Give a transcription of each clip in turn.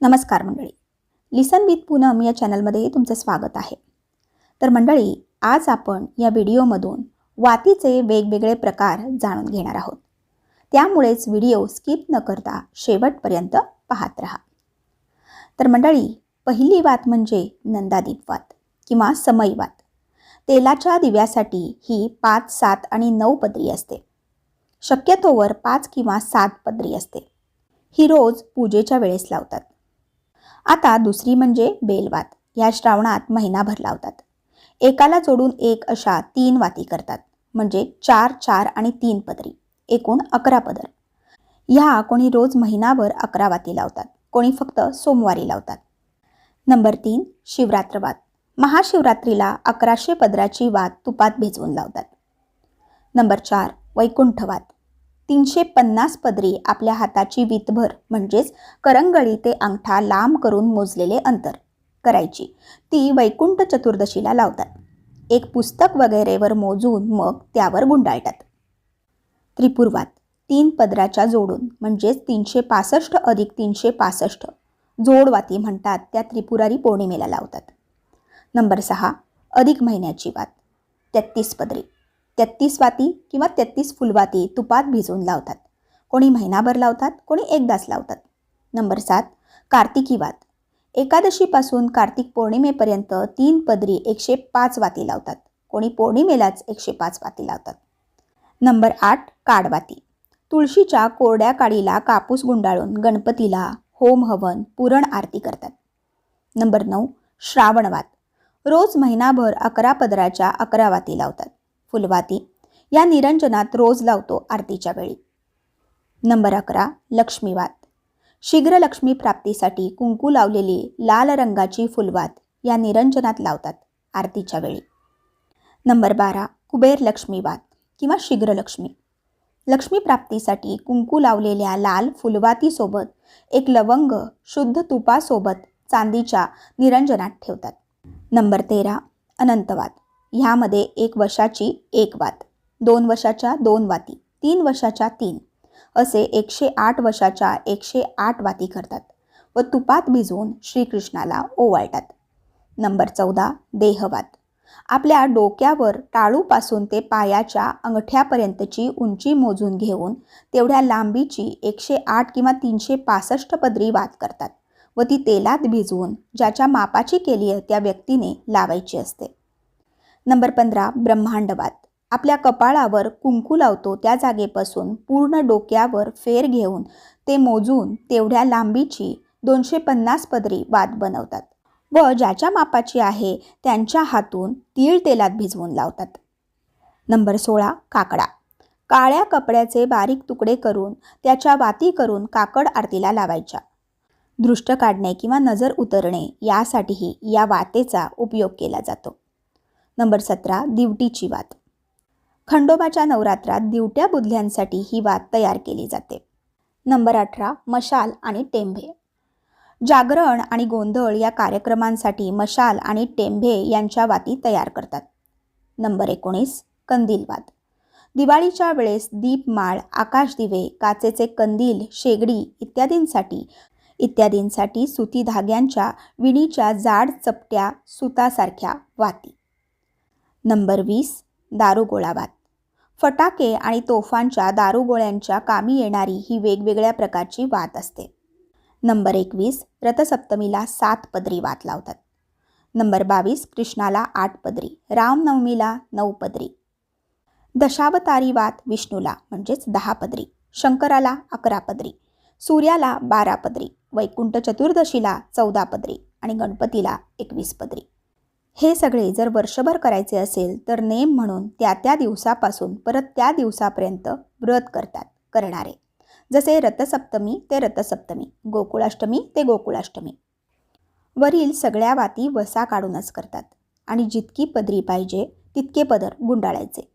नमस्कार मंडळी. लिसन विथ पूनम या चॅनलमध्ये तुमचं स्वागत आहे. तर मंडळी आज आपण या व्हिडिओमधून वातीचे वेगवेगळे प्रकार जाणून घेणार आहोत. त्यामुळेच व्हिडिओ स्किप न करता शेवटपर्यंत पाहत राहा. तर मंडळी पहिली वात म्हणजे नंदादीप वात किंवा समई वात. तेलाच्या दिव्यासाठी ही पाच सात आणि नऊ पदरी असते. शक्यतोवर पाच किंवा सात पदरी असते. ही रोज पूजेच्या वेळेस लावतात. आता दुसरी म्हणजे बेलवात या श्रावणात महिनाभर लावतात. एकाला जोडून एक अशा तीन वाती करतात. म्हणजे चार चार आणि तीन पदरी. एकूण अकरा पदर. ह्या कोणी रोज महिनाभर अकरा वाती लावतात. कोणी फक्त सोमवारी लावतात. नंबर तीन शिवरात्रवात महाशिवरात्रीला अकराशे पदराची वात तुपात भिजवून लावतात. नंबर चार वैकुंठवात तीनशे पन्नास पदरी आपल्या हाताची वीतभर म्हणजेच करंगळी ते अंगठा लांब करून मोजलेले अंतर करायची. ती वैकुंठ चतुर्दशीला लावतात. एक पुस्तक वगैरेवर मोजून मग त्यावर गुंडाळतात. त्रिपुरवात तीन पदराच्या जोडून म्हणजेच तीनशे पासष्ट अधिक तीनशे पासष्ट जोडवाती म्हणतात त्या त्रिपुरारी पौर्णिमेला लावतात. नंबर सहा अधिक महिन्याची वात. तेहत्तीस पदरी. तेहत्तीस वाती किंवा तेहत्तीस फुलवाती तुपात भिजवून लावतात. कोणी महिनाभर लावतात कोणी एकदाच लावतात. नंबर सात कार्तिकी वात. एकादशीपासून कार्तिक पौर्णिमेपर्यंत तीन पदरी एकशे पाच वाती लावतात. कोणी पौर्णिमेलाच एकशे पाच वाती लावतात. नंबर आठ काडवाती. तुळशीच्या कोरड्या काडीला कापूस गुंडाळून गणपतीला होम हवन पुरण आरती करतात. नंबर नऊ श्रावणवात रोज महिनाभर अकरा पदराच्या अकरा वाती लावतात. फुलवाती. या निरंजनात रोज लावतो आरतीच्या वेळी. नंबर अकरा लक्ष्मीवात. शीघ्र लक्ष्मी प्राप्तीसाठी कुंकू लावलेली लाल रंगाची फुलवात या निरंजनात लावतात आरतीच्या वेळी. नंबर बारा कुबेर लक्ष्मीवात किंवा शीघ्र लक्ष्मी लक्ष्मी प्राप्तीसाठी कुंकू लावलेल्या लाल फुलवातीसोबत एक लवंग शुद्ध तुपासोबत चांदीच्या निरंजनात ठेवतात. नंबर तेरा अनंतवाद ह्यामध्ये एक वशाची एक वात दोन वशाच्या दोन वाती तीन वशाच्या तीन असे एकशे आठ वशाच्या एकशे आठ वाती करतात व तुपात भिजवून श्रीकृष्णाला ओवाळतात. नंबर चौदा देहवात. आपल्या डोक्यावर टाळूपासून ते पायाच्या अंगठ्यापर्यंतची उंची मोजून घेऊन तेवढ्या लांबीची एकशे आठ किंवा तीनशे पासष्ट पदरी वात करतात व ती तेलात भिजवून ज्याच्या मापाची केली आहे त्या व्यक्तीने लावायची असते. नंबर पंधरा ब्रह्मांडवात आपल्या कपाळावर कुंकू लावतो त्या जागेपासून पूर्ण डोक्यावर फेर घेऊन ते मोजून तेवढ्या लांबीची दोनशे पन्नास पदरी वाद बनवतात. व ज्याच्या मापाची आहे त्यांच्या हातून तीळ तेलात भिजवून लावतात. नंबर सोळा काकडा. काळ्या कपड्याचे बारीक तुकडे करून त्याच्या वाती करून काकड आरतीला लावायच्या. दृष्ट काढणे किंवा नजर उतरणे यासाठीही या वातेचा उपयोग केला जातो. नंबर सतरा दिवटीची वात. खंडोबाच्या नवरात्रात दिवट्या बुधल्यांसाठी ही वात तयार केली जाते. नंबर अठरा मशाल आणि टेंभे. जागरण आणि गोंधळ या कार्यक्रमांसाठी मशाल आणि टेंभे यांच्या वाती तयार करतात. नंबर एकोणीस कंदीलवात दिवाळीच्या वेळेस दीपमाळ आकाशदिवे काचेचे कंदील शेगडी इत्यादींसाठी इत्यादींसाठी सुती धाग्यांच्या विणीच्या जाड चपट्या सुतासारख्या वाती. नंबर वीस दारुगोळावात फटाके आणि तोफांच्या दारुगोळ्यांच्या कामी येणारी ही वेगवेगळ्या प्रकारची वात असते. नंबर एकवीस रथसप्तमीला सात पदरी वात लावतात. नंबर बावीस कृष्णाला आठ पदरी रामनवमीला नऊ पदरी. दशावतारी वात विष्णूला म्हणजेच दहा पदरी. शंकराला अकरा पदरी. सूर्याला बारा पदरी. वैकुंठ चतुर्दशीला चौदा पदरी आणि गणपतीला एकवीस पदरी. हे सगळे जर वर्षभर करायचे असेल तर नेम म्हणून त्या त्या दिवसापासून परत त्या दिवसापर्यंत व्रत करतात करणारे. जसे रथसप्तमी ते रथसप्तमी गोकुळाष्टमी ते गोकुळाष्टमी. वरील सगळ्या वाती वसा काढूनच करतात आणि जितकी पदरी पाहिजे तितके पदर गुंडाळायचे.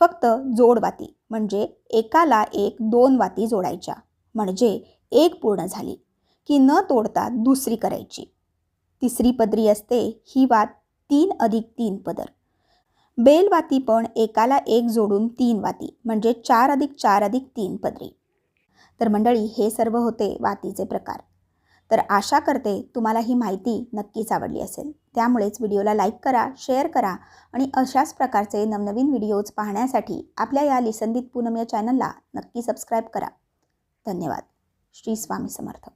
फक्त जोडवाती म्हणजे एकाला एक दोन वाती जोडायच्या. म्हणजे एक पूर्ण झाली की न तोडता दुसरी करायची. तिसरी पदरी असते ही वात तीन अधिक तीन पदर. बेलवाती पण एकाला एक जोडून तीन वाती म्हणजे चार अधिक चार अधिक तीन पदरी. तर मंडळी हे सर्व होते वातीचे प्रकार. तर आशा करते तुम्हाला ही माहिती नक्कीच आवडली असेल. त्यामुळेच व्हिडिओला लाईक करा शेअर करा आणि अशाच प्रकारचे नवनवीन व्हिडिओज पाहण्यासाठी आपल्या या लिसन पूनम या चॅनलला नक्की सबस्क्राईब करा. धन्यवाद. श्री स्वामी समर्थ.